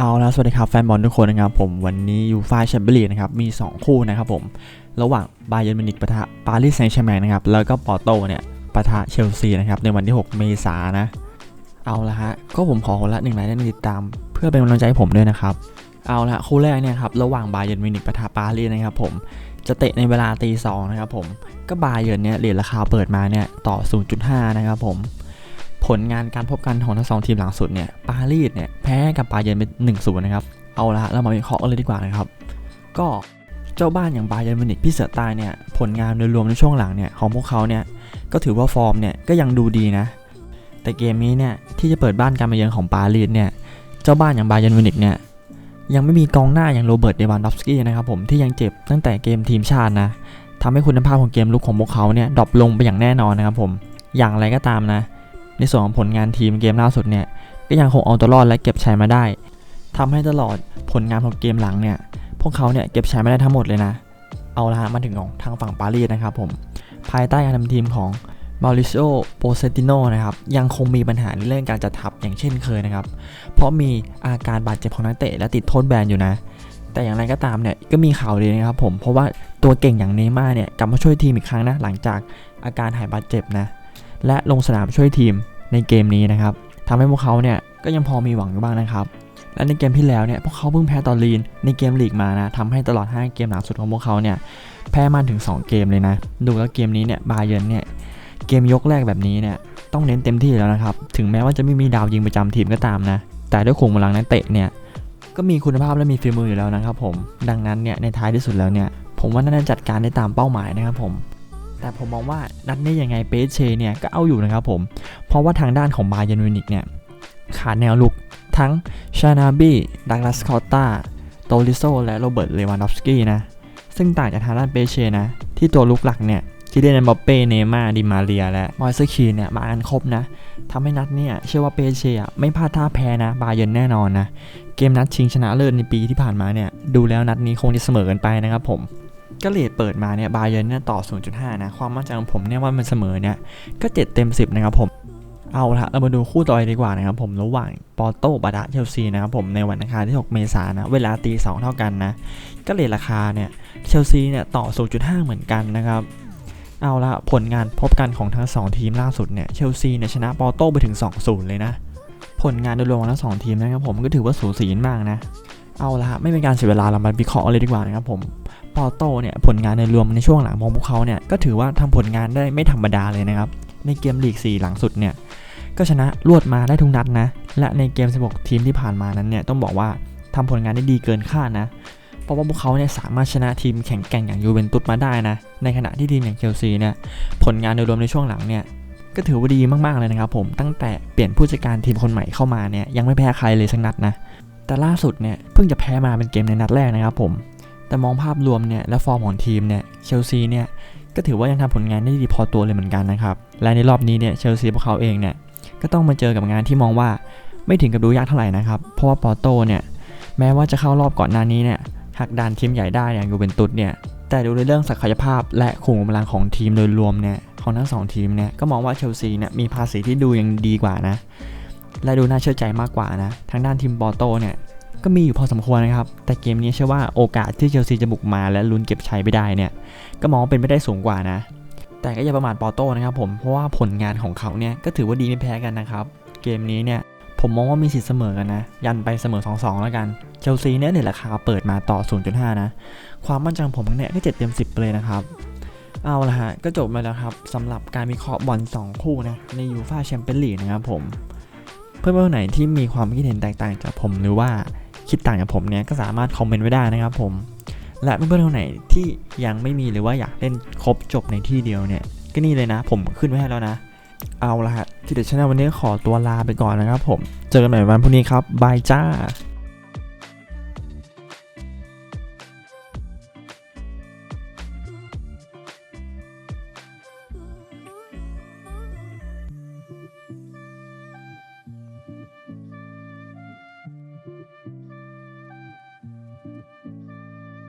เอาละสวัสดีครับแฟนบอลทุกคนนะครับผมวันนี้ยูฟ่าแชมเปี้ยนลีกนะครับมี 2 คู่นะครับผมระหว่างบาเยิร์นมิวนิกปะทะปารีสแซงต์แชร์แมงนะครับแล้วก็ปอร์โตเนี่ยปะทะเชลซีนะครับในวันที่ 6 เมษายนนะเอาละฮะก็ผมขอคนละหนึ่งไลค์และติดตาม เพื่อเป็นกำลังใจให้ผมด้วยนะครับเอาละคู่แรกเนี่ยครับระหว่างบาเยิร์นมิวนิกปะทะปารีสนะครับผมจะเตะในเวลาตีสองนะครับผมก็บาเยิร์นเนี่ยเหรียญราคาเปิดมาเนี่ยต่อ 0.5 นะครับผม ผลงานการพบกันของทั้งสองทีมหลังสุดเนี่ยปารีสเนี่ยแพ้กับบาเยิร์นเป็น1นศูนย์นะครับ เอาละเรามาวิเคราะห์กันเลยดีกว่านะครับ ก็เจ้าบ้านอย่างบาเยิร์นมิวนิกพี่เสือใต้เนี่ยผลงานโดยรวมในช่วงหลังเนี่ยของพวกเขาเนี่ยก็ถือว่าฟอร์มเนี่ยก็ยังดูดีนะ แต่เกมนี้เนี่ยที่จะเปิดบ้านการมาเยือนของปารีสเนี่ยเจ้าบ้านอย่างบาเยิร์นมิวนิกเนี่ยยังไม่มีกองหน้าอย่างโรเบิร์ตเดวานดอฟสกี้นะครับผมที่ยังเจ็บตั้งแต่เกมทีมชาตินะทำให้คุณภาพของเกมลุกของพวกเขาเนี่ยดรอปลงไปอย่างแน่นอนนะครับผมอย่างไรก็ตามนะ ในส่วนของผลงานทีมเกมล่าสุดเนี่ยก็ยังคงเอาตัวรอดและเก็บชัยมาได้ทำให้ตลอดผลงานของเกมหลังเนี่ยพวกเขาเนี่ยเก็บชัยมาได้ทั้งหมดเลยนะ เอาละฮะมาถึงของทางฝั่งปารีสนะครับผมภายใต้การทำทีมของมาริโอโปเซติโนนะครับยังคงมีปัญหาในเรื่องการจัดทัพอย่างเช่นเคยนะครับ เพราะมีอาการบาดเจ็บของนักเตะและติดโทษแบนอยู่นะ แต่อย่างไรก็ตามเนี่ยก็มีข่าวดีนะครับผมเพราะว่าตัวเก่งอย่างเนย์ม่าเนี่ยกลับมาช่วยทีมอีกครั้งนะหลังจากอาการหายบาดเจ็บนะ และลงสนามช่วยทีมในเกมนี้นะครับทำให้พวกเขาเนี่ยก็ยังพอมีหวังอยู่บ้างนะครับ และในเกมที่แล้วเนี่ยพวกเขาเพิ่งแพ้ต่อลีนในเกมลีกมานะทำให้ตลอด 5 เกมหลังสุดของพวกเขาเนี่ยแพ้มาถึง 2 เกมเลยนะ ดูแล้วเกมนี้เนี่ยบาเยนเนี่ยเกมยกแรกแบบนี้เนี่ยต้องเน้นเต็มที่แล้วนะครับ ถึงแม้ว่าจะไม่มีดาวยิงประจำทีมก็ตามนะ แต่ด้วยขุมกำลังนักเตะเนี่ยก็มีคุณภาพและมีฝีมืออยู่แล้วนะครับผม ดังนั้นเนี่ยในท้ายที่สุดแล้วเนี่ยผมว่าน่าจะจัดการได้ตามเป้าหมายนะครับผม แต่ผมมองว่านัดนี้ยังไงเปเชเนี่ยก็เอาอยู่นะครับผม เพราะว่าทางด้านของบาเยนมิวนิกเนี่ยขาดแนวลุกทั้งชานาบีดักลาสคอตตาโตลิโซและโรเบิร์ตเลวานดอฟสกี้นะ ซึ่งต่างจากทางด้านเปเชนะ ที่ตัวลุกหลักเนี่ยคิเดนบอปเป้ เนม่า ดิมาเรีย และมอยเซอร์คีเนี่ยมากันครบนะทำให้นัดเนี่ยเชื่อว่าเปเชอะไม่พลาดท่าแพ้นะ บาเยนแน่นอนนะ เกมนัดชิงชนะเลิศในปีที่ผ่านมาเนี่ย ดูแล้วนัดนี้คงจะเสมอกันไปนะครับผม ก็เลทเปิดมาเนี่ยบาเยนเนี่ยต่อ 0.5 นะ ความมั่นใจของผมเนี่ยว่ามันเสมอเนี่ย ก็ 7 เต็ม 10 นะครับผม เอาละเรามาดูคู่ต่อไปดีกว่านะครับผม ระหว่างปอร์โตบาดะเชลซีนะครับผม ในวันอังคารที่ 6 เมษายนนะ เวลาตี 2 เท่ากันนะ ก็เลทราคาเนี่ย เชลซีเนี่ยต่อ 0.5 เหมือนกันนะครับเอาละผลงานพบกันของทั้ง 2 ทีมล่าสุดเนี่ยเชลซีเนี่ยชนะปอร์โตไปถึง 2-0 เลยนะ ผลงานโดยรวมของทั้งสองทีมนะครับผมก็ถือว่าสูสีมากนะ เอาละไม่เป็นการเสียเวลาเรามาวิเคราะห์เลยดีกว่านะครับผม ปอโตเนี่ยผลงานในรวมในช่วงหลังของพวกเขาเนี่ยก็ถือว่าทำผลงานได้ไม่ธรรมดาเลยนะครับ ในเกมลีก 4 หลังสุดเนี่ยก็ชนะรวดมาได้ทุกนัดนะ และในเกม 16 ทีมที่ผ่านมานั้นเนี่ยต้องบอกว่าทำผลงานได้ดีเกินคาดนะ เพราะว่าพวกเขาเนี่ยสามารถชนะทีมแข่งแกร่งอย่างยูเวนตุสมาได้นะ ในขณะที่ทีมอย่างเชลซีเนี่ยผลงานโดยรวมในช่วงหลังเนี่ยก็ถือว่าดีมากๆเลยนะครับผมตั้งแต่เปลี่ยนผู้จัดการทีมคนใหม่เข้ามาเนี่ยยังไม่แพ้ใครเลยสักนัดนะแต่ล่าสุดเนี่ยเพิ่งจะแพ้มาเป็นเกมในนัดแรกนะครับผม แต่มองภาพรวมเนี่ยและฟอร์มของทีมเนี่ยเชลซีเนี่ยก็ถือว่ายังทำผลงานได้ดีพอตัวเลยเหมือนกันนะครับ และในรอบนี้เนี่ยเชลซีพวกเขาเองเนี่ยก็ต้องมาเจอกับงานที่มองว่าไม่ถึงกับดูยากเท่าไหร่นะครับ เพราะว่าปอร์โตเนี่ยแม้ว่าจะเข้ารอบก่อนหน้านี้เนี่ยหักดันทีมใหญ่ได้อย่างยูเวนตุสเนี่ยแต่ดูในเรื่องศักยภาพและขุมกำลังของทีมโดยรวมเนี่ยของทั้งสองทีมเนี่ยก็มองว่าเชลซีเนี่ยมีภาษีที่ดูยังดีกว่านะ และดูน่าเชื่อใจมากกว่านะทางด้านทีมปอร์โตเนี่ย ก็มีอยู่พอสมควรนะครับ แต่เกมนี้เชื่อว่าโอกาสที่เชลซีจะบุกมาและลุ้นเก็บชัยไปได้เนี่ย ก็มองว่าเป็นไปได้สูงกว่านะ แต่ก็อย่าประมาทปอร์โตนะครับผม เพราะว่าผลงานของเขาเนี่ยก็ถือว่าดีไม่แพ้กันนะครับ เกมนี้เนี่ยผมมองว่ามีสิทธิ์เสมอกันนะ ยันไปเสมอ 2-2 แล้วกัน เชลซีเนี่ยเนี่ยราคาเปิดมาต่อ 0.5 นะ ความมั่นใจของผมเนี่ยก็7เต็ม 10 เลยนะครับ เอาละฮะ ก็จบมาแล้วครับสำหรับการวิเคราะห์บอล 2 คู่นะ ในยูฟ่าแชมเปี้ยนลีกนะครับผม เพื่อนๆไหนที่มีความคิดเห็นแตกต่างจากผมหรือว่า คิดต่างจากผมเนี่ยก็สามารถคอมเมนต์ไว้ได้นะครับผม และเพื่อนๆคนไหนที่ยังไม่มีหรือว่าอยากเล่นครบจบในที่เดียวเนี่ยก็นี่เลยนะ ผมขึ้นไว้ให้แล้วนะ เอาละฮะที่เดชแนลวันนี้ขอตัวลาไปก่อนนะครับผม เจอกันใหม่วันพรุ่งนี้ครับบายจ้า